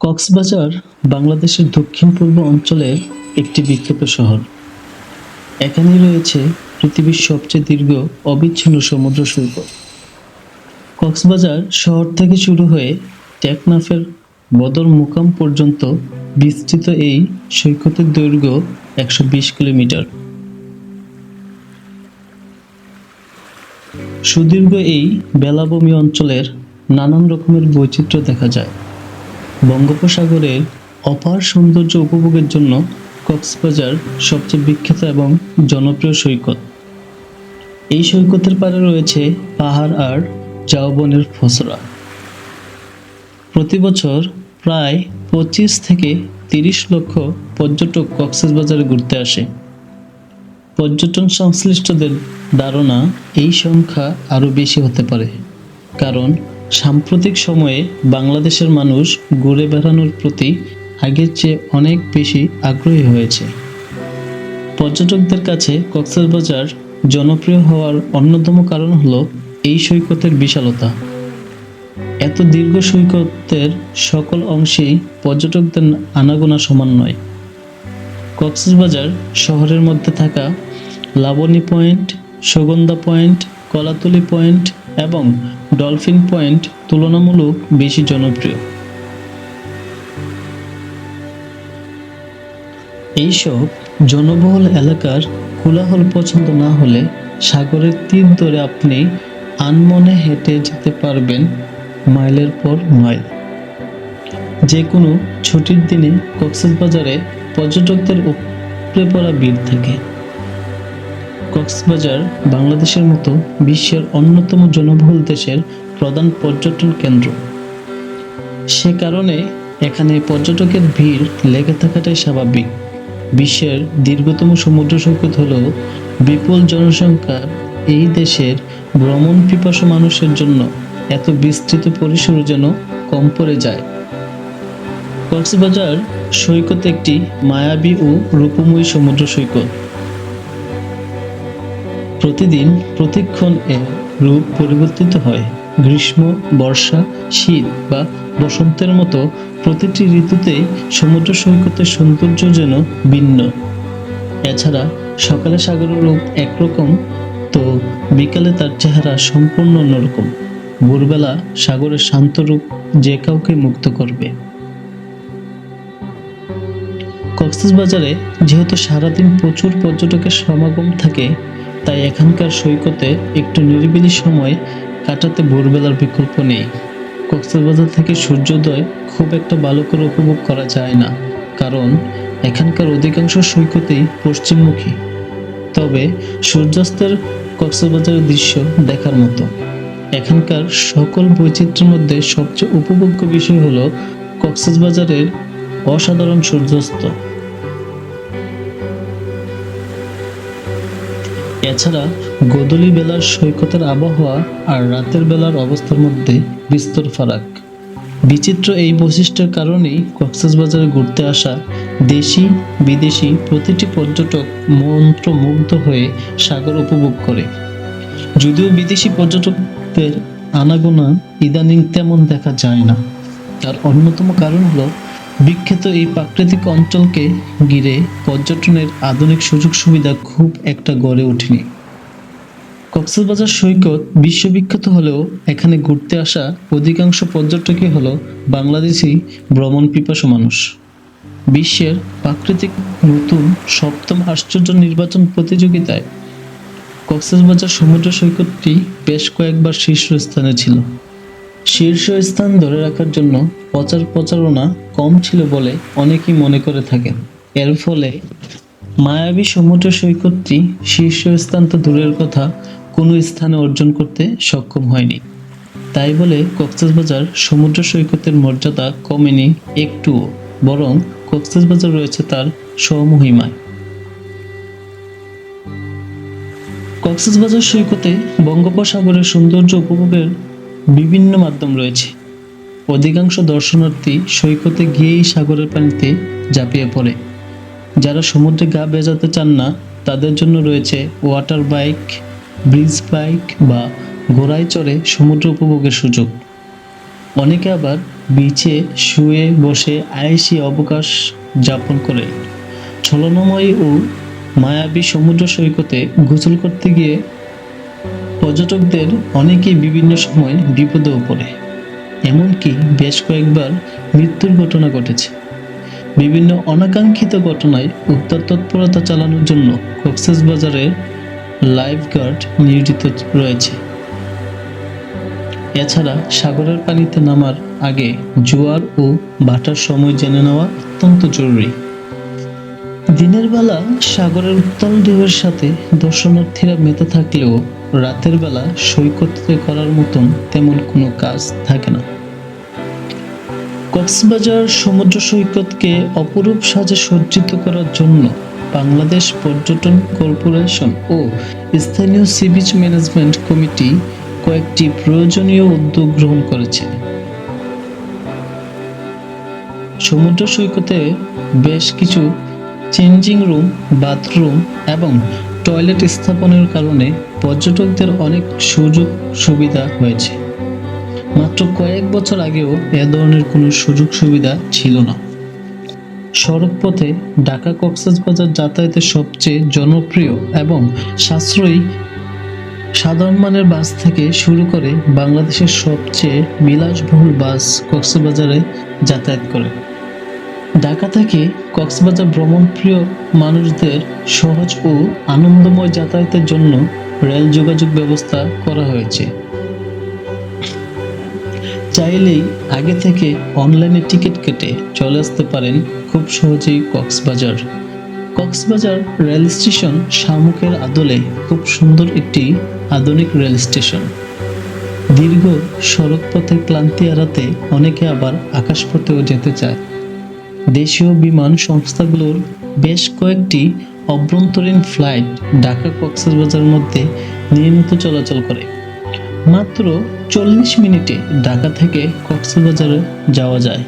কক্সবাজার বাংলাদেশের দক্ষিণ পূর্ব অঞ্চলের একটি বিখ্যাত শহর। এখানেই রয়েছে পৃথিবীর সবচেয়ে দীর্ঘ অবিচ্ছিন্ন সমুদ্র সৈকত। কক্সবাজার শহর থেকে শুরু হয়ে টেকনাফের বদর মুকাম পর্যন্ত বিস্তৃত এই সৈকতের দৈর্ঘ্য একশো বিশ কিলোমিটার। সুদীর্ঘ এই বেলাভূমি অঞ্চলের নানান রকমের বৈচিত্র্য দেখা যায়। বঙ্গোপসাগরের অপার সৌন্দর্য উপভোগের জন্য কক্সবাজার সবচেয়ে বিখ্যাত এবং জনপ্রিয় সৈকত। এই সৈকতের পাড়ে রয়েছে পাহাড় আর জাওবনের ফসরা। প্রতি বছর প্রায় পঁচিশ থেকে তিরিশ লক্ষ পর্যটক কক্সবাজারে ঘুরতে আসে। পর্যটন সংশ্লিষ্টদের ধারণা এই সংখ্যা আরও বেশি হতে পারে, কারণ সাম্প্রতিক সময়ে বাংলাদেশের মানুষ ঘুরে বেড়ানোর প্রতি আগের চেয়ে অনেক বেশি আগ্রহী হয়েছে। পর্যটকদের কাছে কক্সবাজার জনপ্রিয় হওয়ার অন্যতম কারণ হলো এই সৈকতের বিশালতা। এত দীর্ঘ সৈকতের সকল অংশেই পর্যটকদের আনাগোনা সমান নয়। কক্সবাজার শহরের মধ্যে থাকা Laboni point, Sugandha point, Kolatoli point এবং ডলফিন পয়েন্ট তুলনামূলক বেশি জনপ্রিয়। এইসব জনবহুল এলাকার কোলাহল পছন্দ না হলে সাগরের তীর ধরে আপনি আনমনে হেঁটে যেতে পারবেন মাইলের পর মাইল। যে কোনো ছুটির দিনে কক্সবাজারে পর্যটকদের উপরে পড়া ভিড় থাকে। কক্সবাজার বাংলাদেশের মতো বিশ্বের অন্যতম জনবহুল দেশের প্রধান পর্যটন কেন্দ্র। সে কারণে এখানে পর্যটকের ভিড় লেগে থাকাটাই স্বাভাবিক। বিশ্বের দীর্ঘতম সমুদ্র সৈকত হলেও বিপুল জনসংখ্যার এই দেশের ভ্রমণ পিপাসু মানুষের জন্য। এত বিস্তৃত পরিসর যেন কম পড়ে যায়। কক্সবাজার সৈকত একটি মায়াবী ও রূপময়ী সমুদ্র সৈকত। প্রতিদিন প্রতিক্ষণ এর রূপ পরিবর্তিত হয়। গ্রীষ্ম, বর্ষা, শীত বা বসন্তের মতো প্রতিটি ঋতুতেই সমুদ্র সৈকতের সৌন্দর্য যেন ভিন্ন। এছাড়া সকালে সাগরের রূপ একরকম, তো বিকালে তার চেহারা সম্পূর্ণ অন্যরকম। ভোরবেলা সাগরের শান্ত রূপ যে কাউকে মুক্ত করবে। কক্সবাজারে যেহেতু সারাদিন প্রচুর পর্যটকের সমাগম থাকে, তাই এখানকার সৈকতে একটু নিরিবিলি সময় কাটাতে ভোরবেলার বিকল্প নেই। কক্সবাজার থেকে সূর্যোদয় খুব একটা ভালো করে উপভোগ করা যায় না, কারণ এখানকার অধিকাংশ সৈকতেই পশ্চিমমুখী। তবে সূর্যাস্তের কক্সবাজারের দৃশ্য দেখার মতো। এখানকার সকল বৈচিত্র্যের মধ্যে সবচেয়ে উপভোগ্য বিষয় হলো কক্সবাজারের অসাধারণ সূর্যাস্ত। এছাড়া গোধূলি বেলার সৈকতের আবহাওয়া আর রাতের বেলার অবস্থার মধ্যে বিস্তর ফারাক। বিচিত্র এই বৈশিষ্ট্যের কারণেই কক্সবাজারে ঘুরতে আসা দেশি, বিদেশি প্রতিটি পর্যটক মন্ত্রমুগ্ধ হয়ে সাগর উপভোগ করে। যদিও বিদেশি পর্যটকদের আনাগোনা ইদানিং তেমন দেখা যায় না। তার অন্যতম কারণ হলো, বিখ্যাত এই প্রাকৃতিক অঞ্চলকে ঘিরে পর্যটনের আধুনিক সুযোগ সুবিধা খুব একটা গড়ে ওঠেনি। কক্সবাজার সৈকত বিশ্ববিখ্যাত হলেও এখানে ঘুরতে আসা অধিকাংশ পর্যটকই হলো বাংলাদেশি ভ্রমণ পিপাসু মানুষ। বিশ্বের প্রাকৃতিক নতুন সপ্তম আশ্চর্য নির্বাচন প্রতিযোগিতায় কক্সবাজার সমুদ্র সৈকতটি বেশ কয়েকবার শীর্ষস্থানে ছিল। শীর্ষ স্থান ধরে রাখার জন্য প্রচার প্রচারণা কম ছিল বলে অনেকেই মনে করে থাকেন। এর ফলে মায়াবী সমুদ্র সৈকতটি শীর্ষস্থান তো দূরের কথা, কোনো স্থানে অর্জন করতে সক্ষম হয়নি। তাই বলে কক্সবাজার সমুদ্র সৈকতের মর্যাদা কমেনি একটুও, বরং কক্সবাজার রয়েছে তার স্বমহিমায়। কক্সবাজার সৈকতে বঙ্গোপসাগরের সৌন্দর্য উপভোগের বিভিন্ন মাধ্যম রয়েছে। অধিকাংশ দর্শনার্থী সৈকতে গিয়েই সাগরের পানিতে ঝাঁপিয়ে পড়ে। যারা সমুদ্রে গা বেজাতে চান না, তাদের জন্য রয়েছে ওয়াটার বাইক, ব্রিজ বাইক বা ঘোড়ায় চড়ে সমুদ্র উপভোগের সুযোগ। অনেকে আবার বিচে শুয়ে বসে আয়েসি অবকাশ যাপন করে ছলনাময়ী ও মায়াবী সমুদ্র সৈকতে গোসল করতে গিয়ে পর্যটকদের অনেকেই বিভিন্ন সময় বিপদেও পড়ে। এমনকি বেশ কয়েকবার মৃত্যুর ঘটনা ঘটেছে। বিভিন্ন অনাকাঙ্ক্ষিত ঘটনায় উত্তর তৎপরতা চালানোর জন্য কক্সবাজারের লাইফ গার্ড নিয়োজিত রয়েছে। এছাড়া সাগরের পানিতে নামার আগে জোয়ার ও ভাটার সময় জেনে নেওয়া অত্যন্ত জরুরি। দিনের বেলা সাগরের উত্তাল ঢেউয়ের সাথে দর্শনার্থীরা মেতে থাকলেও রাতের বেলা সৈকতে করার মতন তেমন কোনো কাজ থাকে না। কক্সবাজার সমুদ্র সৈকতকে অপরূপ সাজে সজ্জিত করার জন্য বাংলাদেশ পর্যটন কর্পোরেশন ও স্থানীয় সি বিচ ম্যানেজমেন্ট কমিটি কয়েকটি প্রয়োজনীয় উদ্যোগ গ্রহণ করেছে। সমুদ্র সৈকতে বেশ কিছু চেঞ্জিং রুম, বাথরুম এবং টয়লেট স্থাপনের কারণে পর্যটকদের অনেক সুযোগ সুবিধা হয়েছে। মাত্র কয়েক বছর আগেও এ ধরনের কোনো সুযোগ সুবিধা ছিল না। সড়কপথে ঢাকা কক্সবাজার যাতায়াতের সবচেয়ে জনপ্রিয় এবং সাশ্রয়ী সাধারণ মানের বাস থেকে শুরু করে বাংলাদেশের সবচেয়ে বিলাসবহুল বাস কক্সবাজারে যাতায়াত করে। ঢাকা থেকে কক্সবাজার ভ্রমণপ্রিয় মানুষদের সহজ ও আনন্দময় যাতায়াতের জন্য রেল যোগাযোগ ব্যবস্থা করা হয়েছে। চাইলেই আগে থেকে অনলাইনে টিকিট কেটে চলে আসতে পারেন খুব সহজেই কক্সবাজার। কক্সবাজার রেল স্টেশন শামুকের আদলে খুব সুন্দর একটি আধুনিক রেল স্টেশন। দীর্ঘ সড়কপথের ক্লান্তি এড়াতে অনেকে আবার আকাশপথেও যেতে চায়। দেশীয় বিমান সংস্থাগুলোর বেশ কয়েকটি অভ্যন্তরীণ ফ্লাইট ঢাকা কক্সবাজারের মধ্যে নিয়মিত চলাচল করে। মাত্র চল্লিশ মিনিটে ঢাকা থেকে কক্সবাজারে যাওয়া যায়।